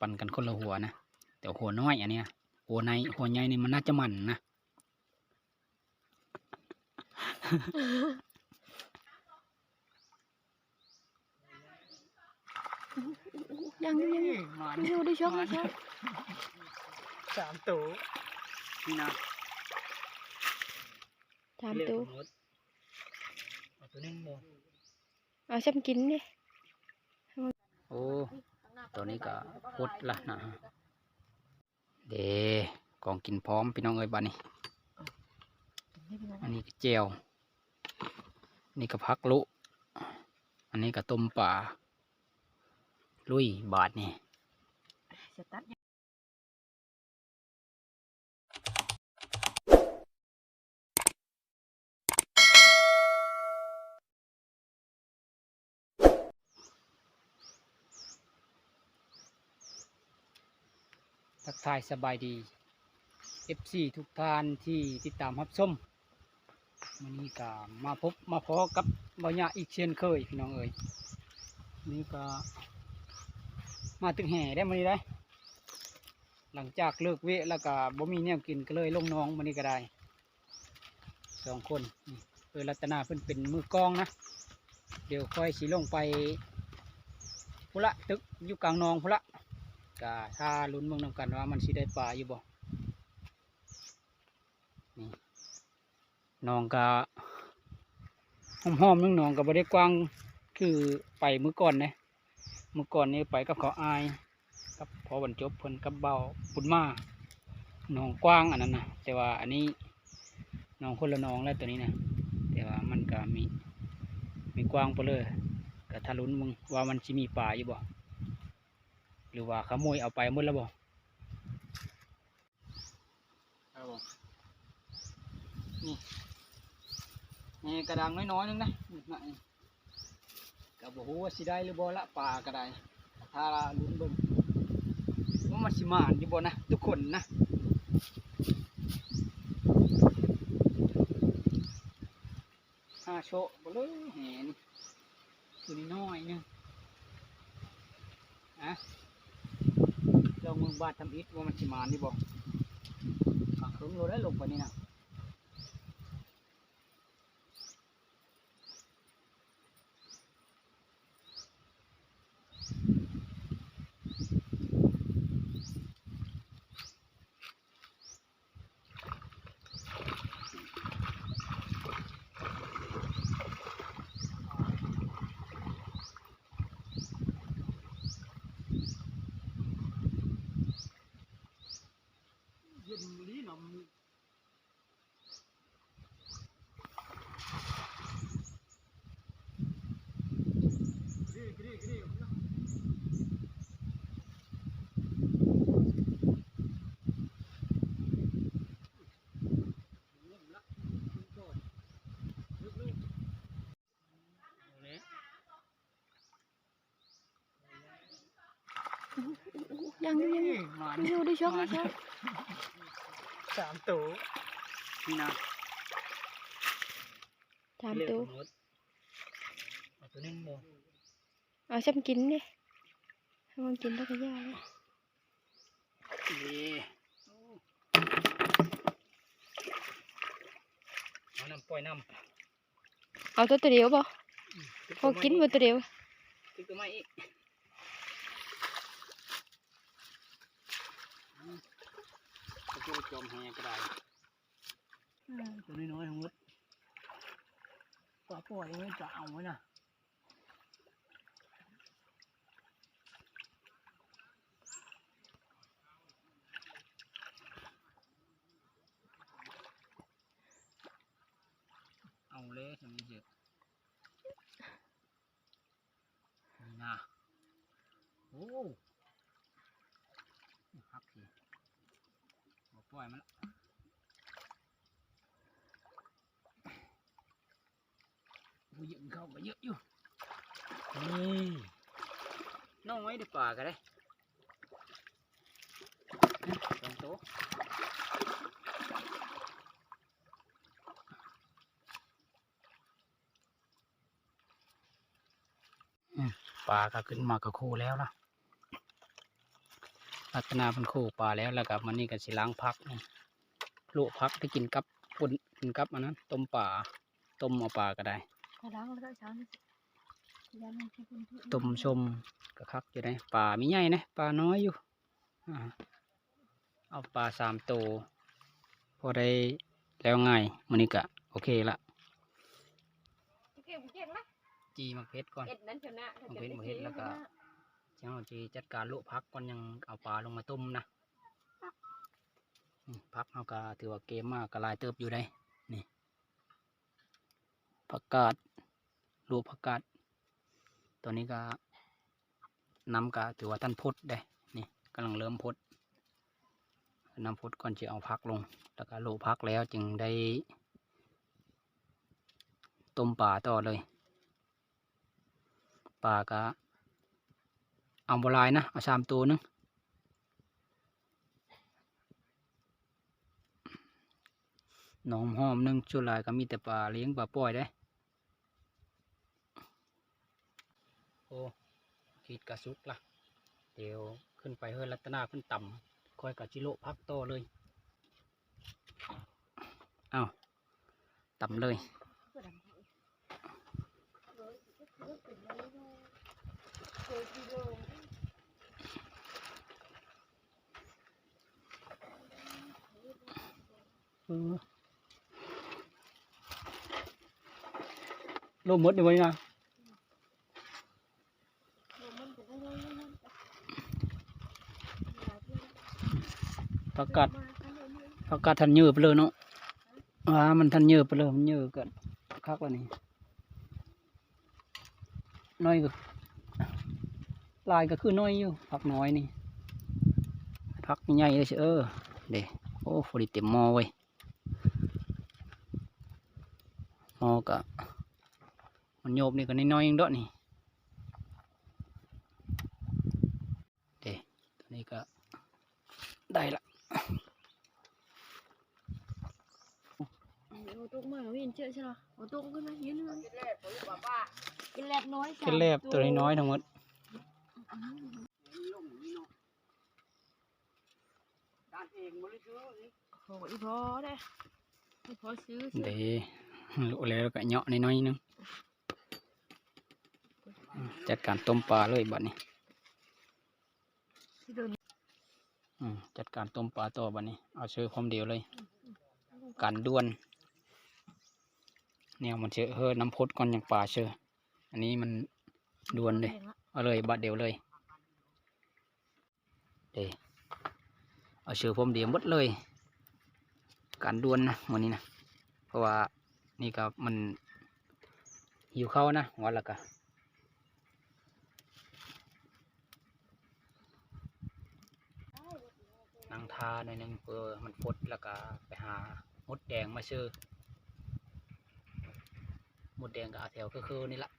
ปั่นกันคนละหัวนะ แต่หัวน้อยอันเนี้ยหัวในหัวใหญ่นี่มันน่าจะมันนะ ยังอยู่ยังอยู่มันยังอยู่ได้ชกได้ชกสามตัวนี่นะถามตัวเอาตัวนึงบ่เอาซ้ำกินดิโอ้ ตัวนี้ก็พุดละนะเดกองกินพร้อมพี่น้องเอ้ยบ้านนี้อันนี้ก็เจียวอันนี้ก็พักลุอันนี้ก็ต้มป่าลุยบาทนี่ ทักทายสบายดี FC ทุกท่านที่ติดตามรับชมวันนี้ก็มาพบมาพอกับบ่ยะอีกเช่นเคยพี่น้องเอ้ยนี่ก็มาตึกแห่ได้มานี้ได้ หลังจากเลิกเวะแล้วก็บ่มีแนวกินก็เลยลงน้องมานี่ก็ได้สองคนเออรัตนาเพิ่นเป็นมือกลองนะ เดี๋ยวค่อยสีลงไปพุละตึกอยู่กลางหนองพุละ ก็ถ้าลุ้นเมืองนำกันว่ามันสิได้ปลาอยู่บ่นี่หนองก็หอมๆนึงหนองก็บ่ได้กว้างคือไปมื้อก่อนนะมื้อก่อนนี่ไปกับเขาอายกับพอบรรจบเพิ่นกับเบาบุญมาหนองกว้างอันนั้นนะแต่ว่าอันนี้หนองคนละหนองแล้วตัวนี้นะแต่ว่ามันก็มีมีกว้างไปเลยก็ทะลุนมึงว่ามันจะมีป่าอยู่บ่ หรือว่าขโมยเอาไปหมดแล้วบ่เอาบ่นี่นี่กระดังน้อยๆนึงนะนี่น่ะนี่ก็บ่ว่าสิได้หรือบ่ละป่าก็ได้ถ้าลุ้นเบิ่งว่ามันสิมานอยู่บ่นะทุกคนนะห้าโชะบ่เลยแหนตัวนี้น้อยนึงอะ ลองมึงบาดทำอิฐว่ามันสิมานี่บอกขังครึ้งโลได้ลงไปนี่นะ ยังอยู่ยังอยู่มายังอยู่ได้ชกได้ชกสามตัวนี่นะถามตัวเอาตัวนึงบ่เอาซ้ำกินดิให้มันกินแล้วก็ยากเลยนี่เอาน้ำปล่อยน้ำเอาตัวตัวเดียวบ่พอกินบ่ตัวเดียวตึกตัวไม้อีก จะจอมแหก็ได้ตัวน้อยๆของมดปล่อยปล่อยไว้จะเอาไว้นะเอาเลยทำนี้เสร็จนี่นะโอ้หักสิบ่ปล่อยมันละผู้หญิงเข้าก็เยอะอยู่นี่น้องไว้ ดีกว่าก็ได้นะสองตัวปลาก็ขึ้นมากับคู่แล้วนะรัตนาเพันโคปลาแล้วแล้วกับมันนี่ก็สิล้างพักนี่ลวกพักที่กินกับปุ่นกินกับอันนั้นต้มป่าต้มเอาปลาก็ได้ถ้าล้างแล้วก็เช้านี่ยามันที่คุณที่ ต้มชมก็คักอยู่ได้ปลามีใหญ่นะปลาน้อยอยู่อ่าเอาปลาสามตัวพอได้แล้วง่ายมันนี่ก็โอเคละเก่งเก่งนะจีมักเพชรก่อนเอ็ดนั้นชนะเอาเฮ็ดบ่เฮ็ดแล้วก็เจ้าจีจัดการลวกพักก่อนยังเอาปลาลงมาต้มนะอืมพักเขาก็ถือว่าเกมมากก็หลายเติบอยู่ได้นี่ผักกาดลวกผักกาด ตัวนี้ก็น้ำก็ถือว่าท่านพดได้ นี่กำลังเริ่มพดน้ำพดก่อนจะเอาพักลง แล้วก็โลพักแล้วจึงได้ ต้มปลาต่อเลยปลาก็เอาบลายนะ เอาสามตัวนึงหนองหอมนึงชุดหลายก็มีแต่ปลาเลี้ยงปลาปล่อยได้ โอ้ ขีดกระสุกละเดี๋ยวขึ้นไปเฮือนรัตนาขึ้นต่ำค่อยกับจิโลพักต่อเลย เอาต่ำเลยเออลมหมดอยู่ไว้นะ ประกาศประกาศทันเยอะไปเลยเนาะอ่ามันทันเยอะไปเลยมันเยอะเกินคักว่านี่น้อยก็ลายก็คือน้อยอยู่พักน้อยนี่พักใหญ่เลยเชเออเด้โอ้ฟริเต็มมอเว้ยมอกะมันโยบนี่ก็น้อยๆเองด้อนี่เด้ตัวนี้ก็ได้ละ โอ้ตุ้งมาวิ่งเชื่อใช่หรอโอ้ตุ้งขึ้นมายืนเลยกินแลบกินแลบน้อยเป็นแลบตัวน้อยๆทั้งหมดโอ้ยพอได้พอซื้อเด้รู้แล้วก็เหยาะน้อยๆนึงอืมจัดการต้มปลาเลยบัดนี้ที่เดินอืมจัดการต้มปลาต่อบัดนี้ เอาเชือพร้อมเดียวเลย การด่วน เนี่ยมันเชื่อเฮ้อน้ำพดก่อนอย่างปลาเชื่ออันนี้มันด่วนเลยเอาเลยบัดเดียวเลยเดเอาเชือผมเดียวหมดเลย การดวนนะวันนี้นะเพราะว่านี่ก็มันหิวข้าวนะวันละกะนั่งทาหน่อยหนึงเพื่อมันฟดแล้วก็ไปหามดแดงมาซื้อ มดแดงก็เอาแถวคือนี่ละ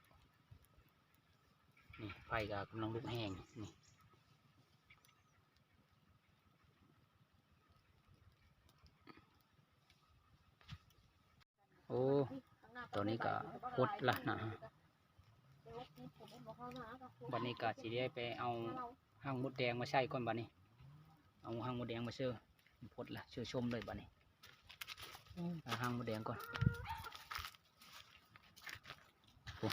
นี่ไฟก็กำลังลุกแห้งนี่โอ้ตัวนี้ก็พุดละนะบันนี้ก็สิได้ไปเอาห้างมดแดงมาใช้ก่อนบันนี้ เอาห้างมดแดงมาเชื่อพุดละเชื่อชมเลยบันนี้เอาห้างมดแดงก่อนโอ้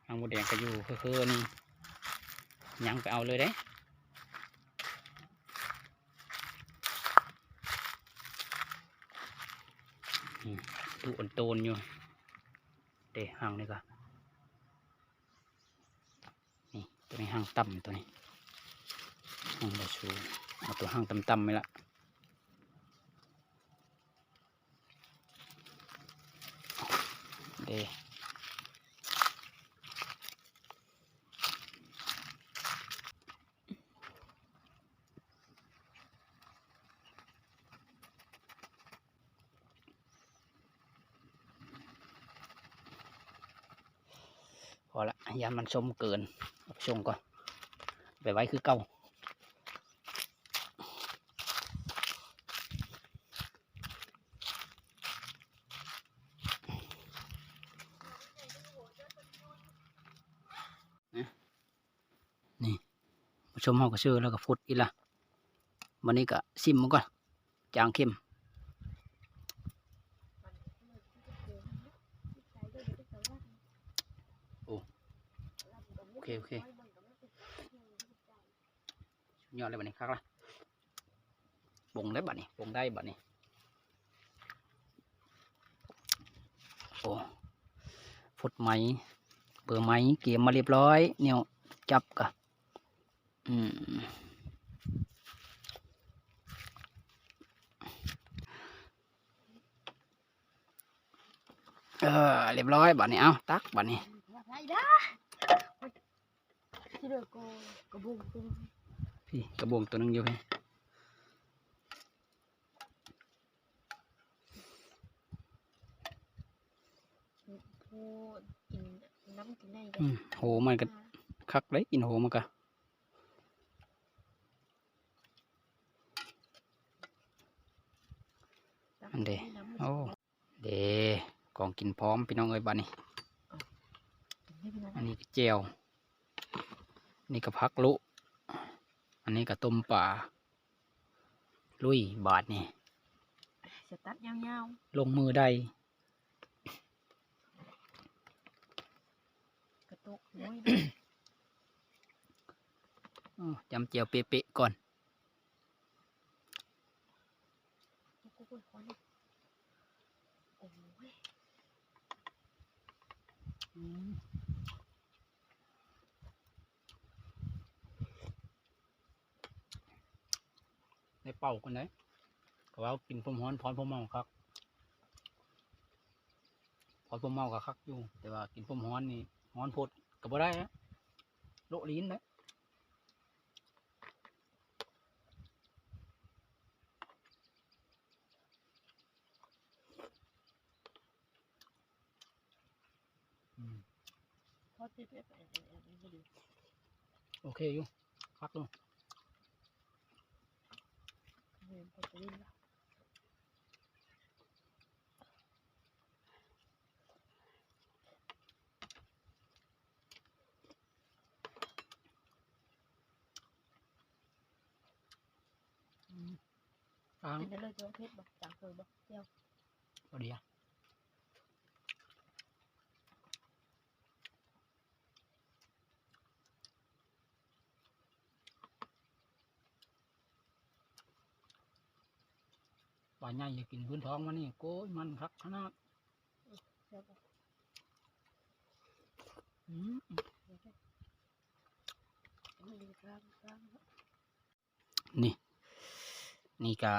ห้างมดแดงก็อยู่คือนี่ยังไปเอาเลยเด้ดูอ่อนโตนอยู่เดะห่างนี่ก็นี่ตัวนี้ห่างต่ำตัวนี้ห่างบาชูเอาตัวห่างต่ำๆไปละเด ยามันชมเกินชงก่อนไปไว้คือเก่านะนี่ชมเขาก็ชื่อแล้วก็ฟุดอีละวันนี้ก็ซิมมันก่อนจางเข้มโอเค โอเคยอดเลยบัดนี้คักละปรุงได้บัดนี้ปรุงได้บัดนี้โอ้ฟุดไหมเบอร์ไหมเกี่ยมมาเรียบร้อย เนี่ยจับกะอืมเออเรียบร้อยบัดนี้เอาตักบัดนี้ ไรด้าที่ เดือกกระบุงตัวพี่กระบวงตัวหนึงอยู่พี่โอ้กินน้ำกินได้อืมโหมันก็คักเลยกินโหมันก็อันเดโอ้เดกองกินพร้อมพี่น้องเอ้ยบัดนี้อันนี้ก็เจียวอั นนี้ก็พักลุ อันนี้ก็ต้มป่า ลุยบาทนี่จะตัดยาวลงมือได้ๆกระตุกน้อยอ้อจำเจียวเป๊ะๆก่อนกูกูขอนี่โอ้ย ได้ เป่ากันได้ก็ว่ากินพมฮ้อนพร้อนพมเมาครับพร้อนพมเมากับคักอยู่ แต่ว่ากินพมฮ้อนนี่ฮ้อนโพดก็บ่ได้ฮะโละลิ้นนะอืมพอติดแบบอันอันอันไม่ดีโอเคอยู่คักอยู่เห็นพอจะลิ้นละกลาง เป็นเลยตัวเพชรบอกจางเคยบอกเที่ยว พอดีอะปลา ใหญ่อย่ากินพื้นท้องมันนี่โก้ยมันคักขนาดเที่ยวบอกอืมไม่ดีกลางกลางนี่ นี่ก็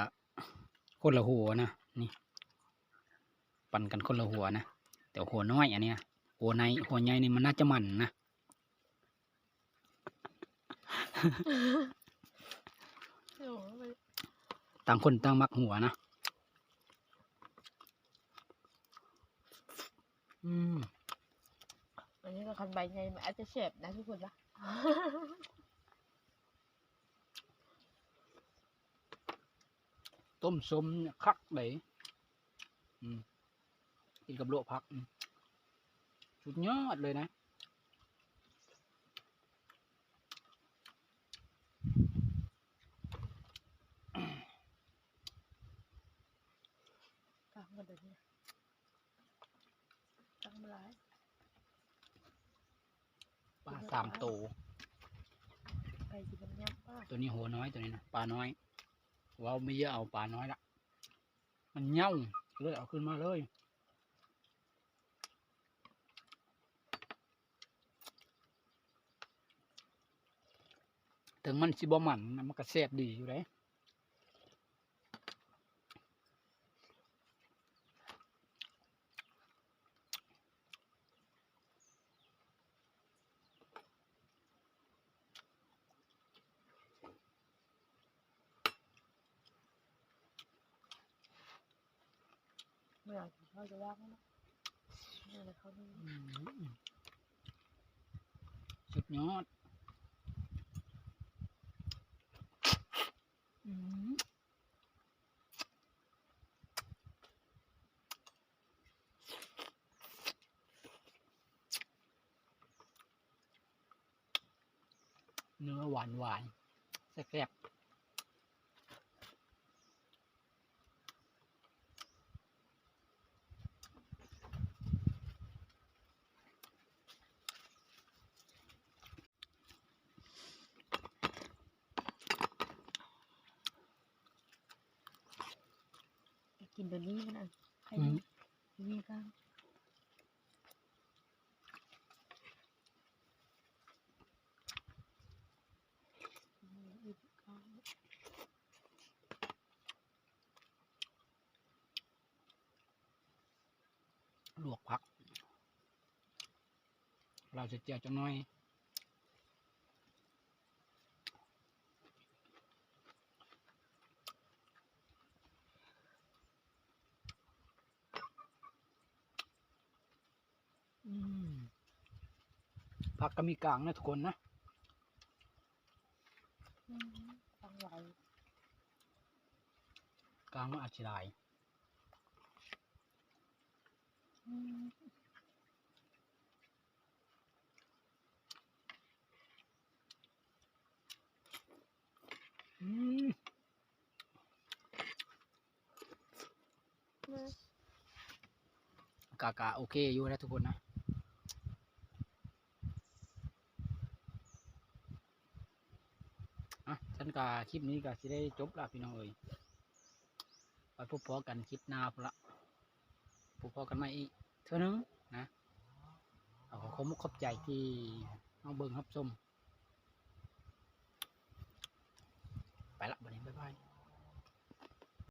คนละหัวนะนี่ ปั่นกันคนละหัวนะแต่หัวน้อยอันเนี้ยหัวในหัวใหญ่นี่มันน่าจะมันนะโอ้ยต่างคนต่างมักหัวนะ อืมอันนี้ก็คันใบใหญ่มันอาจจะเฉบนะทุกคนละต้มส้มเนี่ยคักเลยอืมกินกับลวกผักอืมสุดยอดเลยนะกลางกันเดี๋ยวนี้กลางมาหลาย ปลาสามตัวไปกินน้ำยำป้าตัวนี้หัวน้อยตัวนี้นะปลาน้อยว้าวไม่เยอะเอาปลาน้อยละมันเหย่าเลยเอาขึ้นมาเลยถึงมันสิบ่มันนะมันก็แซ่บดีอยู่เลย เมื่อไหร่เขาจะว่างนะ เขานี่อืมสุดยอดเนื้อหวานหวานแซ่บ กินตัวนี้มันอะใครอืมนี่ก็ลวกผัก เราจะเจียวจังน้อย ผักก็มีกลางนะทุกคนนะฟังไหวกลางมันอาจจะลายอืมกากาโอเคอยู่แล้วทุกคนนะ อะฉันกาคลิปนี้ก็สิได้จบละพี่น้องเอ้ยไปพบพอกันคลิปหน้าพุ่นละพบพอกันไหม่อีกเท่านึงนะเอาขอขอบคุณขอบใจที่น้องเบิ่งรับชม